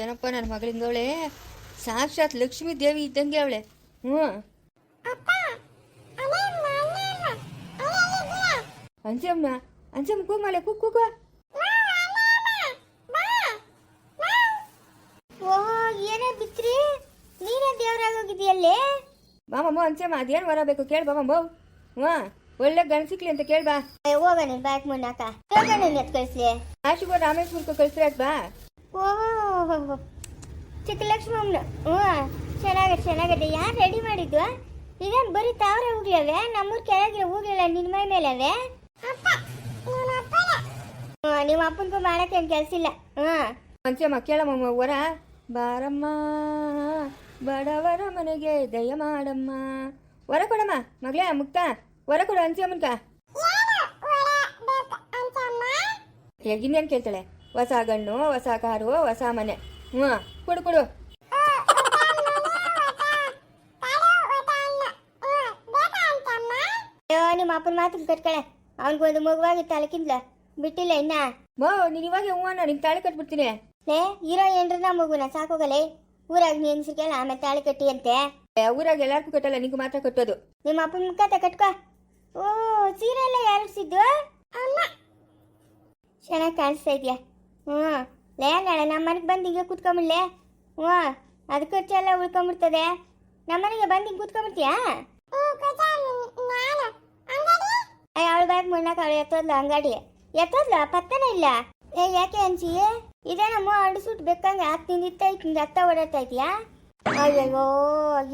ಏನಪ್ಪ ನನ್ನ ಮಗಳಿಂದವಳೆ ಸಾಕ್ಷಾತ್ ಲಕ್ಷ್ಮೀ ದೇವಿ ಇದ್ದಂಗೆ ಅವಳೆ. ಹ್ಮ್ ಅಂಜಮ್ಮ ಅಂಜಮ್ಮ ಕೂಮಾಲೆ ಓ ಏನೇ ಬಿತ್ರಿ? ನೀನೇ ದೇವರಾಗೋಗಿದೆಯಲ್ಲೇ ಬಾಮಮ್ಮ ಅಂಚಮ್ಮ ಅದೇನು ವರ ಬೇಕು ಕೇಳು ಬಾಮಮ್ಮ ಹ್ಞೂ. ಒಳ್ಳೆ ಗಂಡ ಸಿಕ್ಲಿ ಅಂತ ಕೇಳ್ಬಾ ಹೋಗಣ ಬ್ಯಾಕ್ ಮುನ್ನಾಕ. ಕಳ್ಸಿ ಆಶಿಗೋ ಎತ್ ಕಳಿಸ್ಲಿ ಆಶಿಗೋ ರಾಮೇಶ್ವರಕ್ಕೆ ಕಳಿಸ್ರೆ ಬಾ ಓ ಚಿಕ್ಕ ಲಕ್ಷ್ಮಮ್ಮನ ಹ್ಞೂ ಚೆನ್ನಾಗದೆ ಚೆನ್ನಾಗದೆ ಯಾರು ರೆಡಿ ಮಾಡಿದ್ದು? ಇದೇನು ಬರೀ ತಾವ್ರೆ ಹೋಗ್ಲವೆ ನಮ್ಮೂರ್ ಕೆಳಗಿರೋ ಹೋಗ್ಲಿಲ್ಲ ನಿನ್ನ ಮೈ ಮೇಲೆ ಅವೆ? ಹ್ಞೂ ನಿಮ್ಮ ಅಪ್ಪನಿಗೂ ಮಾಡಕ್ಕೆ ಏನು ಕೆಲಸ ಇಲ್ಲ? ಹ್ಞೂ. ಅಂಚಮ್ಮ ಕೇಳಮ್ಮ ವರ ಬಾರಮ್ಮ ಬಡವರ ಮನೆಗೆ ದಯ ಮಾಡಮ್ಮ. ವರ ಕೊಡಮ್ಮ ಮಗಳೇ ಮುಕ್ತ. ವರ ಕೊಡು ಅಂಚಮ್ಮನ್ಕ ಇನ್ನೇನು ಕೇಳ್ತಾಳೆ? ಹೊಸ ಗಣ್ಣು ಹೊಸ ಕಾರು ಹೊಸ ಮನೆ ಹ್ಞೂ ಕೊಡು ಕೊಡು. ನಿಮ್ಮ ಅಪ್ಪನ ಮಾತು ಕಟ್ಕಳೆ. ಅವನಿಗೊಂದು ಮಗುವಾಗಿ ಅಲಕ್ಕಿಂದ್ಲ ಬಿಟ್ಟಿಲ್ಲ ಇನ್ನ. ಮೋ ನೀನು ಇವಾಗ ಹ್ಞೂ ಅಣ್ಣ ನಿಂಗೆ ತಾಳಿ ಕಟ್ಬಿಡ್ತೀನಿ. ಲೇ ಇರೋ ಏನ್ರನ್ನ ಮಗುನ ಸಾಕೋಗಲೇ? ಊರಾಗ ನೀ ಹೆಂಗಸ್ರಿಗೆಲ್ಲ ಆಮೇಲೆ ತಾಳಿ ಕಟ್ಟಿ ಅಂತೆ. ಊರಾಗ ಎಲ್ಲಾರ್ಗೂ ಕಟ್ಟಲ್ಲ ನಿಂಗೆ ಮಾತ್ರ ಕಟ್ಟೋದು. ನಿಮ್ಮ ಅಪ್ಪನ ಮುಖ ಕಟ್ಕೋ. ಓ ಸೀರೆ ಎಲ್ಲ ಯಾರು ಸಿದ್ದು ಚೆನ್ನಾಗಿ ಕಾಣಿಸ್ತಾ ಇದೆಯಾ? ಹ್ಞೂ. ಲೇ ನಾಳೆ ನಮ್ಮ ಮನೆಗೆ ಬಂದು ಹಿಂಗೆ ಕೂತ್ಕೊಂಬಿಡ್ಲೆ ಹ್ಞೂ ಅದು ಖರ್ಚೆಲ್ಲ ಉಳ್ಕೊಂಬಿಡ್ತದೆ. ನಮ್ಮ ಮನೆಗೆ ಬಂದು ಹಿಂಗೆ ಕೂತ್ಕೊಂಬಿಡ್ತೀಯಾ? ಅವಳು ಬ್ಯಾಗ್ ಮುನ್ನಕ ಅವಳು ಎತ್ತೋದ್ಲ ಅಂಗಡಿ. ಎತ್ತೋದ್ಲ? ಪತ್ತನೇ ಇಲ್ಲ? ಏ ಯಾಕೆ ಅನ್ಸಿ ಇದೇನಮ್ಮ ಸುಟ್ಟು ಬೇಕಂಗೆ ಹತ್ತು ತಿಂದಿತ್ತ ಹಿಂಗೆ ಅತ್ತ ಓಡಾಡ್ತಾ ಇದೆಯಾ? ಅಯ್ಯಯ್ಯೋ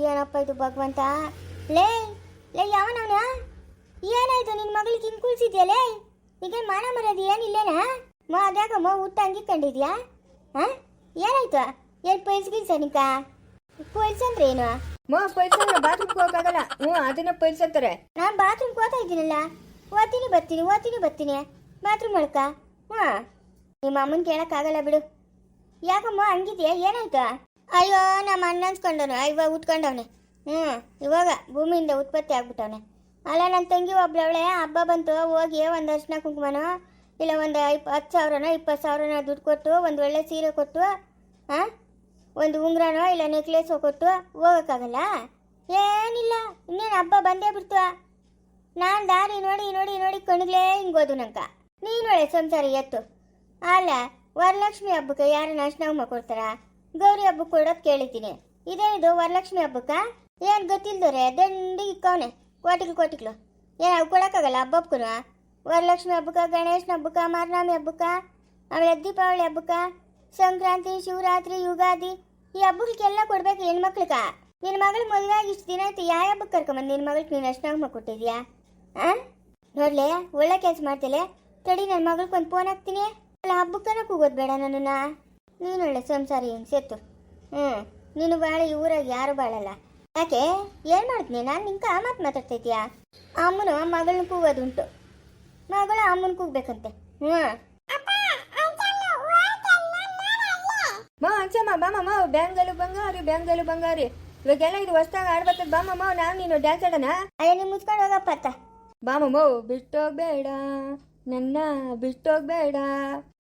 ಏನಪ್ಪ ಇದು ಭಗವಂತ? ಲೇ ಲೇ ಯಾವನವನ? ಏನಾಯ್ತು ನಿನ್ನ ಮಗಳಿಗೆ ಹಿಂಗೆ ಕುಳ್ಸಿದ್ಯಲೇ ಈಗ ಮಾನ ಮರೋದು ಏನಿಲ್ಲೇನಾ? ಮಾ ಅದ್ಯಾಕ ಮಾ ಊಟ ಹಂಗೆ ಕಂಡಿದ್ಯಾ ಹಾಂ? ಏನಾಯ್ತು? ಏನು ಪೈಲ್ಸ್ ಗಿಲ್ಸ ನಿಕ ಪೈಲ್ಸ್ ಅಂದ್ರೆ ಏನು? ಮೋ ಪೈಲ್ಸಂದ್ರೆ ಬಾತ್ರೂಮ್ಗೆ ಹೋಗಕ್ಕಾಗಲ್ಲ ಹ್ಞೂ ಅದನ್ನ ಪೈಲ್ಸ್ ಅಂತಾರೆ. ನಾನು ಬಾತ್ರೂಮ್ಗೆ ಹೋಗ್ತಾ ಇದ್ದೀನಲ್ಲ. ಓದ್ತೀನಿ ಬರ್ತೀನಿ ಓದ್ತೀನಿ ಬರ್ತೀನಿ. ಬಾತ್ರೂಮ್ ಒಳಕ ಹಾಂ ನಿಮ್ಮ ಅಮ್ಮನ ಕೇಳಕ್ಕಾಗಲ್ಲ ಬಿಡು. ಯಾಕಮ್ಮ ಹಂಗಿದ್ಯಾ? ಏನಾಯ್ತು? ಅಯ್ಯೋ ನಮ್ಮ ಅಣ್ಣ ಅನ್ಸ್ಕೊಂಡವನು. ಇವಾಗ ಉತ್ಕೊಂಡವನೆ. ಹ್ಞೂ ಇವಾಗ ಭೂಮಿಯಿಂದ ಉತ್ಪತ್ತಿ ಆಗ್ಬಿಟ್ಟವನೆ. ಅಲ್ಲ ನನ್ನ ತಂಗಿ ಒಬ್ಳವಳೆ ಹಬ್ಬ ಬಂತು ಹೋಗಿ ಒಂದು ಅರ್ಶಿನ ಕುಂಕುಮನೋ ಇಲ್ಲ, ಒಂದು ಇಪ್ ಹತ್ತು ಸಾವಿರನೋ, ಇಪ್ಪತ್ತು ಸಾವಿರನೋ ದುಡ್ಡು ಕೊಟ್ಟು, ಒಂದು ಒಳ್ಳೆ ಸೀರೆ ಕೊಟ್ಟು ಹಾಂ ಒಂದು ಉಂಗ್ರನೋ ಇಲ್ಲ ನೆಕ್ಲೆಸೋ ಕೊಟ್ಟು ಹೋಗೋಕ್ಕಾಗಲ್ಲ? ಏನಿಲ್ಲ, ಇನ್ನೇನು ಹಬ್ಬ ಬಂದೇ ಬಿಡ್ತು. ನಾನು ದಾರಿ ನೋಡಿ ನೋಡಿ ನೋಡಿ ಕಣ್ಗಳೇ ಹಿಂಗೋದು ನಂಕ ನೀನೊಳೆ ಸಂಸಾರ, ಎತ್ತು. ಅಲ್ಲ, ವರಲಕ್ಷ್ಮಿ ಹಬ್ಬಕ್ಕೆ ಯಾರು ಅರ್ಶನವಮ್ಮ ಕೊಡ್ತಾರ? ಗೌರಿ ಹಬ್ಬಕ್ಕೆ ಕೊಡೋದು ಕೇಳಿದ್ದೀನಿ. ಇದೇನಿದು, ವರಲಕ್ಷ್ಮಿ ಹಬ್ಬಕ್ಕ? ಏನು ಗೊತ್ತಿಲ್ದವ್ರೆ ದಂಡಿಗೆ ಇಕ್ಕವನೆ ಕೋಟಿಗಳು ಕೋಟಿಗಳು. ಏನು ಅವು ಕೊಡೋಕ್ಕಾಗಲ್ಲ ಹಬ್ಬಕ್ಕೂ ವರಲಕ್ಷ್ಮಿ ಹಬ್ಬಕ್ಕ ಗಣೇಶನ ಹಬ್ಬಕ್ಕ ಮಾರನಾಮಿ ಹಬ್ಬಕ್ಕ ಆಮೇಲೆ ದೀಪಾವಳಿ ಹಬ್ಬಕ್ಕ ಸಂಕ್ರಾಂತಿ, ಶಿವರಾತ್ರಿ, ಯುಗಾದಿ, ಈ ಹಬ್ಬಗಳಿಗೆಲ್ಲ ಕೊಡ್ಬೇಕು ಹೆಣ್ಮಕ್ಳಿಗೆ ನಿನ್ನ ಮಗಳ ಮದುವೆ ಇಷ್ಟು ದಿನ ಆಯ್ತು, ಯಾವ ಹಬ್ಬಕ್ಕೆ ಕರ್ಕೊಂಬಂದು ನಿನ್ನ ಮಗಳಿಗೆ ನೀನು ಮಕ್ಕ ಕೊಟ್ಟಿದ್ಯಾ? ಆ? ನೋಡ್ಲೆ, ಒಳ್ಳೆ ಕೆಲಸ ಮಾಡ್ತಿಲ್ಲ ತಡಿ ನನ್ನ ಮಗಳಿಗೆ ಒಂದು ಫೋನ್ ಹಾಕ್ತೀನಿ. ಅಲ್ಲ, ಹಬ್ಬಕ್ಕನ ಕೂಗೋದು ಬೇಡ ನನ್ನನ್ನ. ನೀನು ಒಳ್ಳೆ ಸಂಸಾರಿ ಏನು ಸೇತು. ಹ್ಞೂ ನೀನು ಬಾಳ, ಈ ಯಾರು ಬಾಳಲ್ಲ. ಯಾಕೆ, ಏನು ಮಾಡ್ತೀನಿ ನಾನು ನಿಂಕ ಮಾತು ಮಾತಾಡ್ತೈತಿಯಾ ಅಮ್ಮನ ಮಗಳನ್ನ ಕೂಗೋದುಂಟು. ಮಗಳು ಅಮ್ಮನ ಕೂಗ್ಬೇಕಂತೆ. ಹ್ಞೂ ಮಾ ಅಂಚಮ್ಮ ಬಾಮಮ್ಮ ಬ್ಯಾಂಗಲು ಬಂಗಾರಿ ಬ್ಯಾಂಗಲು ಬಂಗಾರಿ. ಇವಾಗೆಲ್ಲ ಇದು ಹೊಸ್ದಾಗ ಆಡ್ಬರ್ತದೆ ಬಾಮಮ್ಮ ನಾನು ನೀನು ಡ್ಯಾನ್ಸ್ ಆಡೋಣ? ಅಯ್ಯ ನೀವು ಮುಚ್ಕೊಂಡು ಹೋಗಪ್ಪ ಅತ್ತ. ಬಾಮಮ್ಮ ಬಿಟ್ಟೋಗ್ಬೇಡ ನನ್ನ ಬಿಟ್ಟೋಗ್ಬೇಡ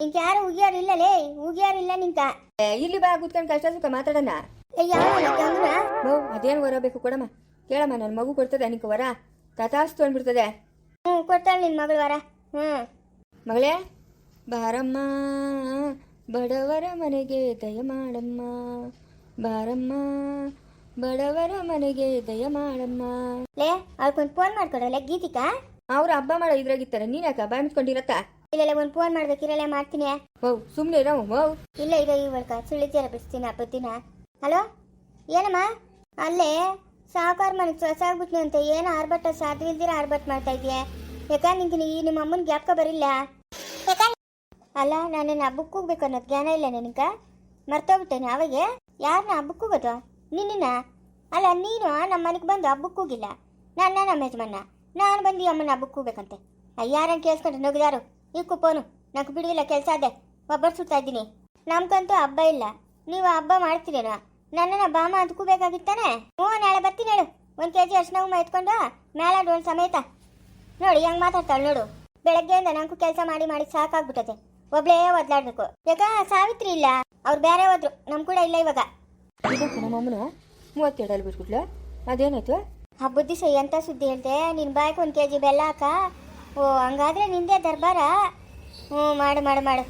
ನಿಂಗೆ ಯಾರು ಉಗಿಯಾರಿಲ್ಲಲೇ ಉಗಿಯಾರಿಲ್ಲ ನಿಂಕ ಏ, ಇಲ್ಲಿ ಬಾ ಕೂತ್ಕೊಂಡು ಕಷ್ಟ ಸುಖ ಮಾತಾಡೋಣ. ಅದೇನು ವರ ಬೇಕು ಕೊಡಮ್ಮ. ಕೇಳಮ್ಮ ನನ್ನ ಮಗು ಕೊಡ್ತದೆ ನಿಂಗೆ ವರ. ತಥಾಸ್ತು ಅಂದ್ಬಿಡ್ತದೆ. ಹ್ಞೂ ಕೊಡ್ತಾಳೆ ನಿನ್ನ ಮಗಳು ವಾರ. ಹ್ಞೂ ಮಗಳೇ ಬಾರಮ್ಮ ಬಡವರ ಮನೆಗೆ ದಯ ಮಾಡಮ್ಮ ಬಾರಮ್ಮ ಬಡವರ ಮನೆಗೆ ದಯ ಮಾಡಮ್ಮ ಲೇ ಅವ್ರಿಗೊಂದು ಫೋನ್ ಮಾಡ್ಕೊಡಲ್ಲ ಗೀತಿಕಾ? ಅವ್ರು ಹಬ್ಬ ಮಾಡೋ ಇದ್ರಾಗಿತ್ತಾರೆ ನೀನ್ ಯಾಕ ಬಾಯ್ ಮುಚ್ಕೊಂಡಿರತ್ತ? ಇಲ್ಲ ಒಂದು ಫೋನ್ ಮಾಡ್ಬೇಕಿರಲ್ಲ ಮಾಡ್ತೀನಿ. ಓ ಸುಮ್ಮನೆ ಇರೋ ಮೌ ಇಲ್ಲ ಈಗ ಇವಾಗ ಸುಳಿತೀರ ಬಿಡ್ತೀನಿ ದಿನ. ಹಲೋ? ಏನಮ್ಮ? ಅಲ್ಲೇ ಸಾವುಕಾರ ಮನೆಗೆ ಸೊಸಾಗ್ಬಿಟ್ನು ಅಂತ ಏನು ಆರ್ಭಟ ಸಾಧ್ಯವಿಲ್ದಿರ ಆರ್ಭಟ ಮಾಡ್ತಾ ಇದೆಯಾ? ಯಾಕ ನಿಂಗೆ ಈ ನಿಮ್ಮ ಅಮ್ಮನ ಜ್ಞಾಪಕ ಬರಿಲ್ಲ? ಅಲ್ಲ ನಾನು ಹಬ್ಬಕ್ಕೆ ಹೋಗ್ಬೇಕು ಅನ್ನೋದು ಜ್ಞಾನ ಇಲ್ಲ ನಿನಗೆ? ಮರ್ತೋಗ್ಬಿಟ್ಟೇನೆ ಅವಾಗ? ಯಾರನ್ನ ಹಬ್ಬಕ್ಕೆ ಹೋಗೋದು ನಿನ್ನ ಅಲ್ಲ ನೀನು ನಮ್ಮ ಮನೆಗೆ ಬಂದು ಹಬ್ಬಕ್ಕೆ ಹೋಗಿಲ್ಲ ನನ್ನ ನಮ್ಮ ಯಜಮಾನ. ನಾನು ಬಂದು ಅಮ್ಮನ ಹಬ್ಬಕ್ಕೆ ಹೋಗ್ಬೇಕಂತೆ ಅಯ್ಯಾರನ್ನು ಕೇಳಿಸ್ಕೊಂಡ್ರೆ ನಗದಾರು ಈ ಕುಪ್ಪೋನು ನಂಗೆ ಬಿಡುವಿಲ್ಲ ಕೆಲಸ ಅದೇ ಒಬ್ಬರು ಸುತ್ತಾ ಇದ್ದೀನಿ. ನಮ್ಗಂತೂ ಹಬ್ಬ ಇಲ್ಲ. ನೀವು ಹಬ್ಬ ಮಾಡ್ತೀರೇನೋ? ನನ್ನನ್ನ ಬಾಮ ಅಂದ್ಕೋಬೇಕಾಗಿತ್ತಾನೆ ಹ್ಞೂ ನಾಳೆ ಬರ್ತೀನಿ ಹೇಳು. ಒಂದು ಕೆ ಜಿ ಅರ್ಶಿನ ಉಮ್ಮ ಎತ್ಕೊಂಡು ಮೇಳ ಒಂದು ಸಮೇತ. ನೋಡಿ ಹೆಂಗೆ ಮಾತಾಡ್ತಾಳೆ ನೋಡು. ಬೆಳಗ್ಗೆಯಿಂದ ನಂಗೂ ಕೆಲಸ ಮಾಡಿ ಮಾಡಿ ಸಾಕಾಗ್ಬಿಟ್ಟದೆ ಒಬ್ಳೇ ಒದ್ಲಾಡ್ಬೇಕು. ಯಾಕ ಸಾವಿತ್ರಿ ಇಲ್ಲ? ಅವ್ರು ಬೇರೆ ಹೋದ್ರು. ನಮ್ ಕೂಡ ಇಲ್ಲ ಇವಾಗ. ಇದಕ್ಕೆ ನಮ್ಮ ಅಮ್ಮನ ಮೂವತ್ತೆರಡಲ್ಲಿ ಬಿಟ್ಬಿಟ್ಲು. ಅದೇನಾಯ್ತು? ಹಬ್ಬದ ದಿವಸ ಎಂತ ಸುದ್ದಿ ಹೇಳ್ತೆ? ನಿನ್ ಬಾಯ್ಗೆ ಒಂದು ಕೆ ಜಿ ಬೆಲ್ಲ ಹಾಕ. ಓ ಹಂಗಾದ್ರೆ ನಿಂದೆ ದರ್ಬಾರ? ಹ್ಞೂ ಮಾಡು ಮಾಡು ಮಾಡು.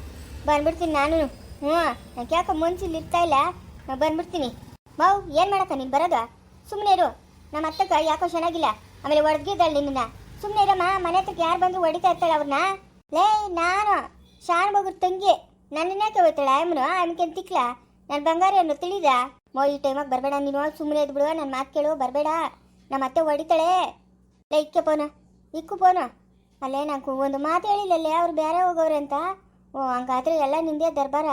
ಬಂದ್ಬಿಡ್ತೀನಿ ನಾನು ಹ್ಞೂ ಯಾಕೆ ಮನ್ಸಿಲ್ಲಿ ಇರ್ತಾ ಇಲ್ಲ? ಬಂದ್ಬಿಡ್ತೀನಿ. ಮಾವು ಏನು ಮಾಡಕ್ಕ ನೀನು ಬರೋದು? ಸುಮ್ಮನೆ ಇರು. ನಮ್ಮ ಅತ್ತಕ್ಕ ಯಾಕೋ ಚೆನ್ನಾಗಿಲ್ಲ. ಆಮೇಲೆ ಒಡ್ಗಿದ್ದಾಳೆ ನಿನ್ನ ಸುಮ್ಮನೆ ಇರಮ್ಮ, ಮನೆ ಹತ್ರಕ್ಕೆ ಯಾರು ಬಂದು ಹೊಡಿತಾ ಇರ್ತಾಳೆ ಅವ್ರನ್ನ? ಲೇ, ನಾನು. ಶಾನ್ ಮಗುರ್ ತಂಗಿ. ನನ್ನನ್ಯಾಕೆ ಹೋಗ್ತಾಳೆ? ಆಯಮ್ಮನು? ಆಯಮ್ಗೆ ತಿಕ್ಲ? ನನ್ನ ಬಂಗಾರ ಏನು ತಿಳಿದ? ಮೋ, ಈ ಟೈಮಾಗ ಬರಬೇಡ ನೀನು. ಸುಮ್ಮನೆ ಇದ್ಬಿಡುವ ನನ್ನ ಮಾತು ಕೇಳು, ಬರಬೇಡ. ನಮ್ಮ ಅತ್ತೆ ಹೊಡಿತಾಳೆ. ಲೇ ಇಕ್ಕೆ ಪೋನ. ಇಕ್ಕು ಪೋನ. ಅಲ್ಲೇ ನಾನು ಒಂದು ಮಾತು ಹೇಳಿಲ್ಲಲ್ಲೇ ಅವ್ರು ಬೇರೆ ಹೋಗೋರು ಅಂತ. ಓ, ಹಂಗಾದ್ರೆ ಎಲ್ಲ ನಿಂದೇ ದರ್ಬಾರ?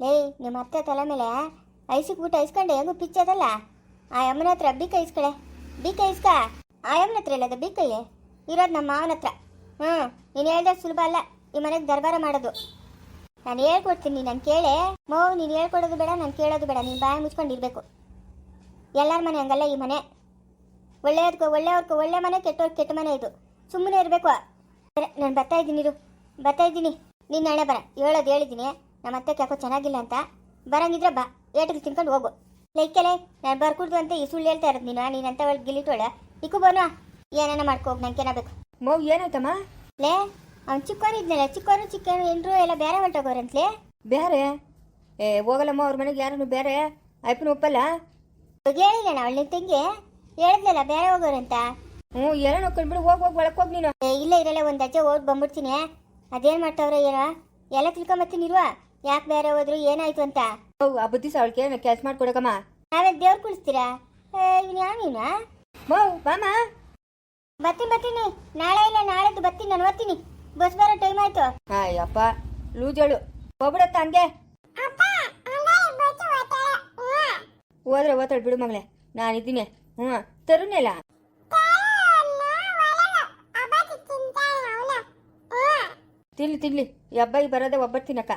ಲೇ, ನಿಮ್ಮ ಅತ್ತೆ ತಲೆ ಮೇಲೆ ಐಸಿಕ್ಬಿಟ್ಟು ಐಸ್ಕೊಂಡೆ, ಹೆಂಗು ಪಿಚ್ಚದಲ್ಲ ಆ ಅಮ್ಮನ ಹತ್ರ ಬೀಕ ಇಸ್ಕಳೆ. ಬೀಕ ಇಸ್ಕ? ಆ ಅಮ್ಮನ ಹತ್ರ ಇಲ್ಲದ ಕೈಯೇ? ಇರೋದು ನಮ್ಮ ಮಾವನ ಹತ್ರ. ಹ್ಞೂ ನೀನು ಹೇಳ್ದೆ ಸುಲಭ ಅಲ್ಲ. ಈ ಮನೆಗೆ ದರ್ಬಾರ ಮಾಡೋದು. ನಾನು ಹೇಳ್ಕೊಡ್ತೀನಿ, ನಾನು ಕೇಳೆ. ಮೋ ನೀನು ಹೇಳ್ಕೊಡೋದು ಬೇಡ, ನಾನು ಕೇಳೋದು ಬೇಡ. ನೀನು ಬಾಯ ಮುಚ್ಕೊಂಡು ಇರಬೇಕು. ಎಲ್ಲರ ಮನೆ ಹಂಗಲ್ಲ ಈ ಮನೆ. ಒಳ್ಳೆಯವ್ರಿಗೆ ಒಳ್ಳೆಯವ್ರಿಗೆ ಒಳ್ಳೆ ಮನೆ ಕೆಟ್ಟವ್ರಿಗೆ ಕೆಟ್ಟ ಮನೆ ಇದು. ಸುಮ್ಮನೆ ಇರಬೇಕು. ನಾನು ಬರ್ತಾ ಇದ್ದೀನಿ ಇರು. ಬರ್ತಾ ಇದ್ದೀನಿ. ನಿನ್ನ ನಾಳೆ ಬರ. ಹೇಳೋದು ಹೇಳಿದ್ದೀನಿ ನಮ್ಮ ಅತ್ತೆ ಯಾಕೋ ಚೆನ್ನಾಗಿಲ್ಲ ಅಂತ. ಬರಂಗಿದ್ರೆ ಬಾ. ಏಟಿಗೆ ತಿನ್ಕೊಂಡು ಹೋಗು. ಲೈಕೆಲೆ ನಾನು ಬರ್ಕೊಡ್ದು ಅಂತ ಈ ಸುಳ್ಳು ಹೇಳ್ತಾ ಇರೋದು ನೀನು. ನೀನಂತ ಒಳಗೆ ಗಿಲಿಟೋಳ ಇಕ್ಕು ಬೋನು ಏನೇನ ಮಾಡ್ಕೋಗಿ ನಂಗೆ ಏನಾಗಬೇಕು? ಮಗು ಏನಾಯ್ತಮ್ಮ? ಲೇ ಅವ್ನು ಚಿಕ್ಕವನು ಇದ್ನಲ್ಲ ಚಿಕ್ಕವನು ಚಿಕ್ಕವನು ಎಲ್ಲರೂ ಎಲ್ಲ ಬೇರೆ ಹೊಂಟೋಗೋರಂತಲೇ ಬೇರೆ? ಏ ಹೋಗಲ್ಲಮ್ಮ ಅವ್ರ ಮನೆಗೆ ಯಾರನ್ನು ಬೇರೆ? ಅಯ್ಯಪ್ಪನ ಒಪ್ಪಲ್ಲ? ಹೇಳಿಲ್ಲ ಅವಳು ನಿನ್ನ ತಂಗಿ. ಹೇಳಿದ್ಲಲ್ಲ ಬೇರೆ ಹೋಗೋರಂತ. ಹ್ಞೂ ಏನೋ ನೋಡ್ಕೊಂಡ್ಬಿಡು ಹೋಗಿ ಹೋಗಿ ಒಳಕ್ಕೆ ಹೋಗಿ ನೀನು. ಏ, ಇಲ್ಲ ಇರಲ್ಲ ಒಂದು ಅಜ್ಜೆ ಓಡ್ ಬಂದ್ಬಿಡ್ತೀನಿ. ಅದೇನು ಮಾಡ್ತಾವ್ರೆ ಏನೋ? ಎಲ್ಲ ತಿಳ್ಕೊಂಬತ್ತೀನಿ ಇರುವ. ಯಾಕೆ ಬೇರೆ ಹೋದ್ರು ಏನಾಯ್ತು ಅಂತ? ಹೌದು ಆ ಬುದ್ಧಿ ಏನು ಕೆಲಸ ಮಾಡ್ಕೊಡಕಮ್ಮ ನಾವೇ ದೇವ್ರು ಕುಳಿಸ್ತೀರಾ? ಇವನು ನೀನಾ? ಮೌ ಬಾಮ ಬರ್ತೀನಿ ಬರ್ತೀನಿ. ನಾಳೆ ಇಲ್ಲ ನಾಳೆದು ಬರ್ತೀನಿ ನಾನು ಓದ್ತೀನಿ. ಬಸ್ ಬರೋ ಟೈಮ್ ಆಯ್ತು. ಅಯ್ಯಪ್ಪ ಲೂಜಳು ಹೋಗ್ಬಿಡತ್ತ ಹಂಗೆ. ಹೋದ್ರೆ ಓತಾಳು ಬಿಡು ಮಗಳೇ ನಾನಿದ್ದೀನಿ ಹ್ಞೂ ತರುಣೆಲ್ಲ ತಿನ್ಲಿ ತಿನ್ಲಿ. ಈ ಹಬ್ಬ ಬರೋದೇ ಬರೋದೆ ಒಬ್ಬಟ್ಟು ತಿನ್ನಕ್ಕ.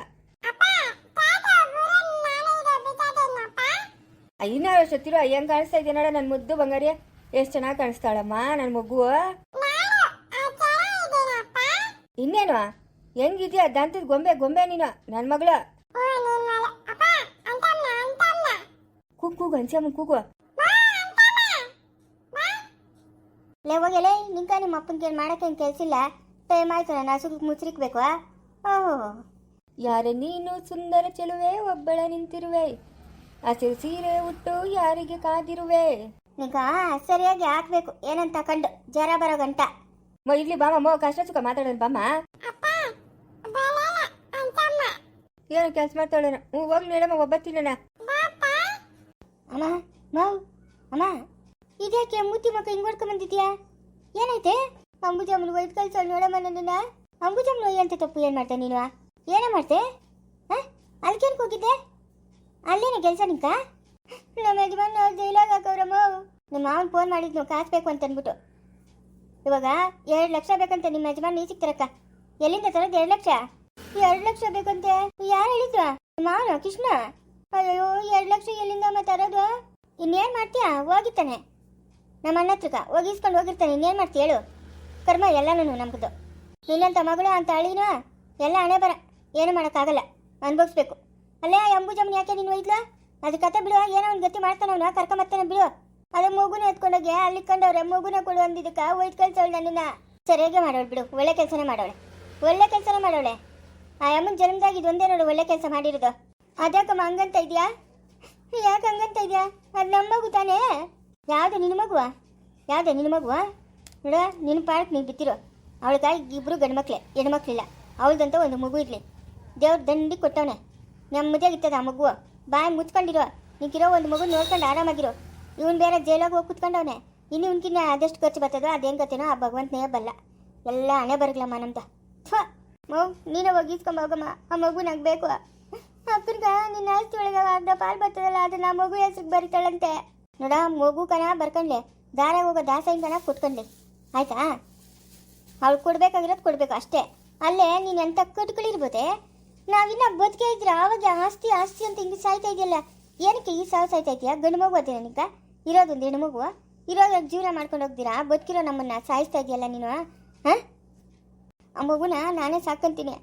ವರ್ಷ ಅಯ್ಯಂಗ್ ಹೆಂಗ್ ಕಾಣಿಸ್ತಾ ಇದೆಯಾ ನೋಡ ನನ್ನ ಮುದ್ದು ಬಂಗಾರಿ ಎಷ್ಟು ಚೆನ್ನಾಗಿ ಕಾಣಿಸ್ತಾಳಮ್ಮ ನನ್ನ ಮಗು. ಇನ್ನೇನು? ಹೆಂಗಿದ್ಯಾ? ದಂತದ ಗೊಂಬೆ ಗೊಂಬೆ ನೀನು ನನ್ನ ಮಗಳು. ಕೂಗು ಗಂಚಮ್ಮ ಕುಕ್ಕು ಕೂಗು. ಲೇ ಹೋಗಲೇ ನಿಂಕ ನಿಮ್ಮ ಅಪ್ಪನ ಕೇಳಿ ಮಾಡಕ್ಕೆ ಏನು ಕೆಲಸಿಲ್ಲ ಟೈಮ್ ಆಯ್ತು ನಾನು ಹಸುಗೆ ಮುಚ್ರಿಕ್ಬೇಕು ಓಹೋ. ಯಾರೇ ನೀನು ಸುಂದರ ಚೆಲುವೆ ಒಬ್ಬಳ ನಿಂತಿರುವೆ. ಹಸಿರು ಸೀರೆ ಉಟ್ಟು ಯಾರಿಗೆ ಕಾದಿರುವೆ? ನಿಗ ಸರಿಯಾಗಿ ಹಾಕ್ಬೇಕು. ಏನಂತ ಕಂಡು ಜರ ಬರೋ ಗಂಟ ಮ ಇಲ್ಲಿ ಬಾಮ ಮೋ ಕಷ್ಟ ಸುಖ ಮಾತಾಡೋಣ ಬಾಮ ಏನು ಕೆಲಸ ಮಾಡ್ತಾಳೋಣ ಹ್ಞೂ ಹೋಗ್ಲಿ ಒಬ್ಬ ಒಬ್ಬತ್ತಿನ ಅಮ್ಮ ಮಾವ್ ಅಮ್ಮ. ಇದ್ಯಾಕೆ ಅಂಬುತಿ ಮಕ್ಕ ಹಿಂಗ್ ಹೊಡ್ಕೊಂಡ್ ಬಂದಿದ್ಯಾ? ಏನೈತೆ? ಅಂಬುಜಮ್ಮನ ಒಯ್ದು ಕಳ್ಸೋಳು ನೋಡಮ್ಮ ನನ್ನನ್ನ. ಅಂಬುಜಮ್ಮನ ಒಯ್ಯಂತ ತಪ್ಪು ಏನ್ ಮಾಡ್ತೆ ನೀನು? ಏನೇ ಮಾಡ್ತೆ? ಹಾಂ? ಅಲ್ಕೇನ್ಕ್ ಹೋಗಿದ್ದೆ ಅಲ್ಲೇನೆ ಕೆಲಸ ನಿಂಕ ನಮ್ಮ ಯಜಮಾನ ಜೈಲಾಗ ಹಾಕವ್ರಮ್ಮ ನಿಮ್ಮ ಮಾವನ್ ಫೋನ್ ಮಾಡಿದ್ನು ಕಾಸು ಬೇಕು ಅಂತ ಅಂದ್ಬಿಟ್ಟು. ಇವಾಗ ಎರಡು ಲಕ್ಷ ಬೇಕಂತೆ ನಿಮ್ಮ ಯಜಮಾನ್ ನೀ ಸಿಕ್ತಾರಕ್ಕ ಎಲ್ಲಿಂದ ತರೋದು ಎರಡು ಲಕ್ಷ? ಎರಡು ಲಕ್ಷ ಬೇಕಂತೆ. ಯಾರು ಹೇಳಿದ್ವಾ ನಿಮ್ಮ ಮಾವನ, ಕೃಷ್ಣ? ಅಯ್ಯೋ ಎರಡು ಲಕ್ಷ ಎಲ್ಲಿಂದ ತರೋದು? ಇನ್ನೇನು ಮಾಡ್ತೀಯಾ? ಹೋಗಿತ್ತಾನೆ ನಮ್ಮ ಅಣ್ಣ ಹತ್ರಕ್ಕ ಹೋಗಿ ಇಸ್ಕೊಂಡು ಹೋಗಿರ್ತಾನೆ. ಇನ್ನೇನು ಮಾಡ್ತೀಯ ಹೇಳು. ಕರ್ಮ ಎಲ್ಲನೂ ನಮ್ದು ಇಲ್ಲಂತ ಮಗಳು, ಅಂತ ಅಳಿನ, ಎಲ್ಲ ಹಣೆ ಬರ. ಏನು ಮಾಡೋಕ್ಕಾಗಲ್ಲ. ಅನ್ಭವಿಸ್ಬೇಕು. ಅಲ್ಲೇ ಅಂಬುಜಮ್ಮ ಯಾಕೆ ನೀನು ಒಯ್ದ್ಲ? ಅದು ಕತೆ ಬಿಡು, ಏನೋ ಒಂದು ಗತಿ ಕರ್ಕ ಕರ್ಕೊಂಬರ್ತಾನೆ ಬಿಡು. ಅದೇ ಮಗುನ ಎತ್ಕೊಂಡೋಗಿ ಅಲ್ಲಿ ಕಂಡವ್ರೆ, ಮಗುನ ಕೊಡು ಅಂದಿದ್ದಕ್ಕ, ಒಯ್ದು ಕಳ್ಸವಳು ನನ್ನನ್ನ. ಸರಿಯಾಗಿ ಮಾಡೋಳು ಬಿಡು, ಒಳ್ಳೆ ಕೆಲಸನೇ ಮಾಡೋಳೆ. ಒಳ್ಳೆ ಕೆಲಸನೇ ಮಾಡೋಳೆ. ಆ ಅಮ್ಮನ ಜನ್ಮದಾಗ ಇದೊಂದೇ ನೋಡು, ಒಳ್ಳೆ ಕೆಲಸ ಮಾಡಿರೋದು. ಅದ್ಯಾಕಮ್ಮ, ಹಂಗಂತ ಇದೆಯಾ? ಯಾಕೆ ಹಂಗಂತ ಇದೆಯಾ? ಅದು ನಮ್ಮ ಮಗು ತಾನೇ? ಯಾವುದು ನಿನ್ನ ಮಗುವ? ಯಾವುದೇ ನಿನ್ನ ಮಗುವ? ನೋಡ ನಿನ್ನ ಪಾಡಕ್ಕೆ ನೀನು ಬಿತ್ತಿರೋ. ಅವಳಿಗಾಗಿ ಇಬ್ರು ಗಂಡು ಮಕ್ಕಳೇ ಹೆಣ್ಮಕ್ಳಿಲ್ಲ. ಅವಳದಂತ ಒಂದು ಮಗು ಇರಲಿ. ದೇವ್ರ ದಂಡಿ ಕೊಟ್ಟವನೆ. ನೆಮ್ಮದಿಯಾಗಿರ್ತದ ಆ ಮಗು ಬಾಯಿ ಮುಚ್ಕೊಂಡಿರೋ. ನಿಂಗಿರೋ ಒಂದು ಮಗು ನೋಡ್ಕೊಂಡು ಆರಾಮಾಗಿರೋ. ಇವನು ಬೇರೆ ಜೈಲಾಗ ಹೋಗಿ ಕುತ್ಕೊಂಡವನೆ. ಇನ್ನು ಇನ್ಕಿನ್ನ ಅದೆಷ್ಟು ಖರ್ಚು ಬರ್ತದೋ ಅದೇನು ಗೊತ್ತೇನೋ ಆ ಭಗವಂತನೇ ಬಲ್ಲ. ಎಲ್ಲ ಹಣೆ ಬರಗ್ಲಮ್ಮ ನಮ್ದು. ಮಗು ನೀನೇ ಹೋಗಿ ಇಸ್ಕೊಂಬ ಹೋಗಮ್ಮ. ಆ ಮಗು ನಂಗೆ ಬೇಕು. ಅಕ್ಕನ್ಗ ನಿನ್ನ ಆಸ್ತಿ ಒಳಗೆ ಅರ್ಧ ಪಾಲ್ ಬರ್ತದಲ್ಲ, ಅದನ್ನ ಮಗು ಹೆಸ್ರಿಗೆ ಬರೀತಾಳಂತೆ. ನೋಡ, ಮಗು ಕಣ ಬರ್ಕೊಂಡ್ಲೆ. ದಾರ ಹೋಗೋ ದಾಸೈನ್ ಕಣ ಕುತ್ಕೊಂಡೆ ಆಯ್ತಾ? ಅವಳು ಕೊಡ್ಬೇಕಾಗಿರೋದು ಕೊಡ್ಬೇಕು ಅಷ್ಟೇ. ಅಲ್ಲೇ ನೀನು ಎಂತ ಕಟ್ಗಳಿರ್ಬೋದೆ ನಾವಿನ್ನ ಬದುಕೆ ಇದ್ರೆ ಆವಾಗ ಆಸ್ತಿ ಆಸ್ತಿ ಅಂತ ಹಿಂಗೆ ಸಾಯ್ತಾ ಇದೆಯಲ್ಲ? ಏನಕ್ಕೆ ಈ ಸಾವು ಸಾಯ್ತಾ ಇದೆಯಾ? ಗಂಡು ಮಗು ಅದೇ ನನಗ ಇರೋದೊಂದು ಹೆಣ್ಣು ಮಗುವ ಇರೋದ್ರ ಜೀವನ ಮಾಡ್ಕೊಂಡು ಹೋಗ್ತೀರಾ? ಬದುಕಿರೋ ನಮ್ಮನ್ನ ಸಾಯಿಸ್ತಾ ಇದೆಯಲ್ಲ ನೀನು ಹಾಂ? ಆ ಮಗುನ ನಾನೇ ಸಾಕಂತೀನಿ.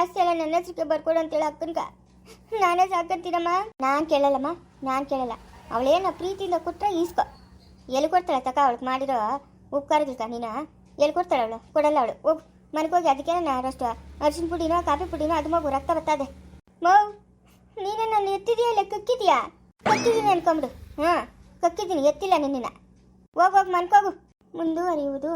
ಆಸ್ತಿ ಎಲ್ಲ ನನ್ನ ಹೆಸ್ರಿಗೆ ಬರ್ಕೊಡು ಅಂತೇಳಿ ಅಕ್ಕನ್ಗ. ನಾನೇ ಸಾಕಂತೀನಮ್ಮ. ನಾನು ಕೇಳಲ್ಲಮ್ಮ, ನಾನು ಕೇಳಲ್ಲ. ಅವಳೇನ ಪ್ರೀತಿಯಿಂದ ಕೊಟ್ಟರೆ ಈಸ್ಕೊ. ಎಲ್ಲಿ ಕೊಡ್ತಾಳೆ ತಕ? ಅವಳಿಗೆ ಮಾಡಿರೋ ಉಪಕಾರಗಳ್ಕ ನೀನ ಎಲ್ಲಿ ಕೊಡ್ತಾಳೆ ಅವಳು? ಕೊಡಲ್ಲ ಅವಳು. ಹೋಗು. ಮನೆಗೆ ಹೋಗಿ ಅದಕ್ಕೆ ನಾನು ಅಷ್ಟು ಅರ್ಶಿನ ಪುಡಿನೋ, ಕಾಫಿ ಪುಡಿನೋ, ಅದು ಮಗು ರಕ್ತ ಬರ್ತದೆ. ಮೌ ನೀನು ನನ್ನ ಎತ್ತಿದೀಯ ಇಲ್ಲ ಕಕ್ಕಿದ್ಯಾ? ಕಕ್ಕಿದ್ದೀನಿ ಅನ್ಕೊಂಬಿಡು. ಹಾಂ ಕಕ್ಕಿದ್ದೀನಿ, ಎತ್ತಿಲ್ಲ ನಿನ್ನ ಹೋಗೋಗಿ ಮನ್ಕೋಗು. ಮುಂದುವರಿಯುವುದು.